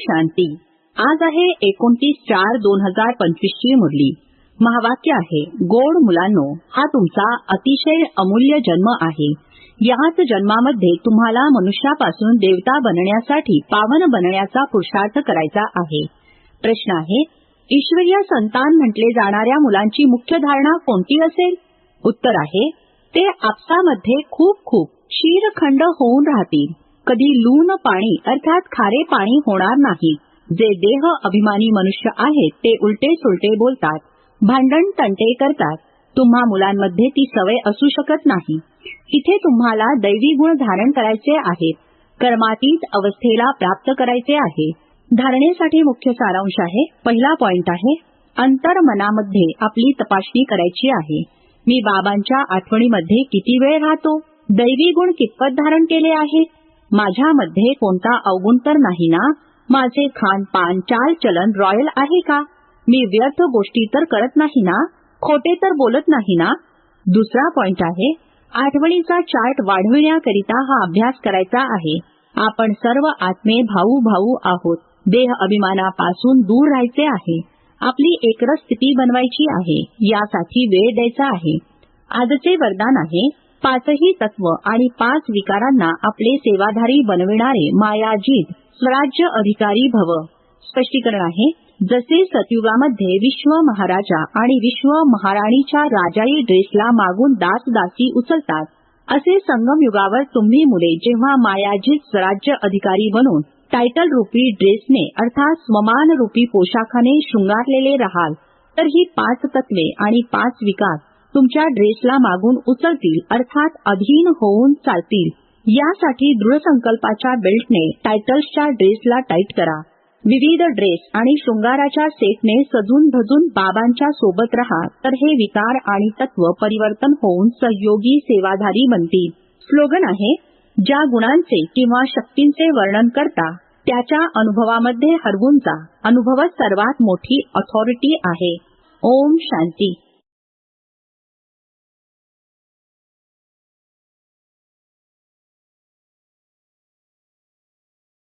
शांती. आज आहे एकोणतीस चार दोन हजार पंचवीस ची मुरली. महावाक्य आहे गोड मुलांनो हा तुमचा अतिशय अमूल्य जन्म आहे. याच जन्मामध्ये तुम्हाला मनुष्यापासून देवता बनण्यासाठी पावन बनण्याचा पुरुषार्थ करायचा आहे. प्रश्न आहे ईश्वरीय संतान म्हटले जाणाऱ्या मुलांची मुख्य धारणा कोणती असेल? उत्तर आहे ते आपसामध्ये खूप खूप क्षीरखंड होऊन राहतील. कधी लून पाणी अर्थात खारे पाणी होणार नाही. जे देह अभिमानी मनुष्य आहेत ते उलटे सुलटे बोलतात भांडण तंटे करतात. तुम्हा मुलांमध्ये ती सवय असू शकत नाही. इथे तुम्हाला दैवी गुण धारण करायचे आहेत. कर्मातीत अवस्थेला प्राप्त करायचे आहे. धारणेसाठी मुख्य सारांश आहे. पहिला पॉइंट आहे अंतर मनामध्ये आपली तपासणी करायची आहे. मी बाबांच्या आठवणीमध्ये किती वेळ राहतो? दैवी गुण कितपत धारण केले आहे? माझ्यामध्ये कोणता अवगुण तर नाही ना? माझे खानपान चाल चलन रॉयल आहे का? मी व्यर्थ गोष्टी तर करत नाही ना? खोटे तर बोलत नाही ना? दुसरा पॉइंट आहे आठवणीचा चार्ट वाढविण्याकरिता हा अभ्यास करायचा आहे. आपण सर्व आत्मे भाऊ भाऊ आहोत. देह अभिमानापासून दूर राहायचे आहे. आपली एकरस स्थिती बनवायची आहे. यासाठी वेळ द्यायचा आहे. आजचे वरदान आहे पाचही तत्व आणि पाच विकारांना आपले सेवाधारी बनविणारे मायाजीत स्वराज्य अधिकारी भव. स्पष्टीकरण आहे जसे सतयुगामध्ये विश्व महाराजा आणि विश्व महाराणीच्या राजाई ड्रेसला मागून दास दासी उचलतात असे संगम युगावर तुम्ही मुले जेव्हा मायाजीत स्वराज्य अधिकारी बनून टायटल रूपी ड्रेसने अर्थात स्वमान रूपी पोशाखाने शृंगारलेले राहाल तर ही पाच तत्वे आणि पाच विकास तुमच्या ड्रेसला मागून उचलतील अर्थात अधीन होऊन चालतील. यासाठी दृढ संकल्पाच्या बेल्टने टायटल्सच्या ड्रेसला टाईट करा. विविध ड्रेस आणि शृंगाराच्या सेटने सजून धजून बाबांच्या सोबत राहा तर हे विकार आणि तत्व परिवर्तन होऊन सहयोगी सेवाधारी बनतील. स्लोगन आहे ज्या गुणांचे किंवा शक्तींचे वर्णन करता त्याच्या अनुभवामध्ये हरवून जा अनुभव सर्वात मोठी ऑथॉरिटी आहे. ओम शांती.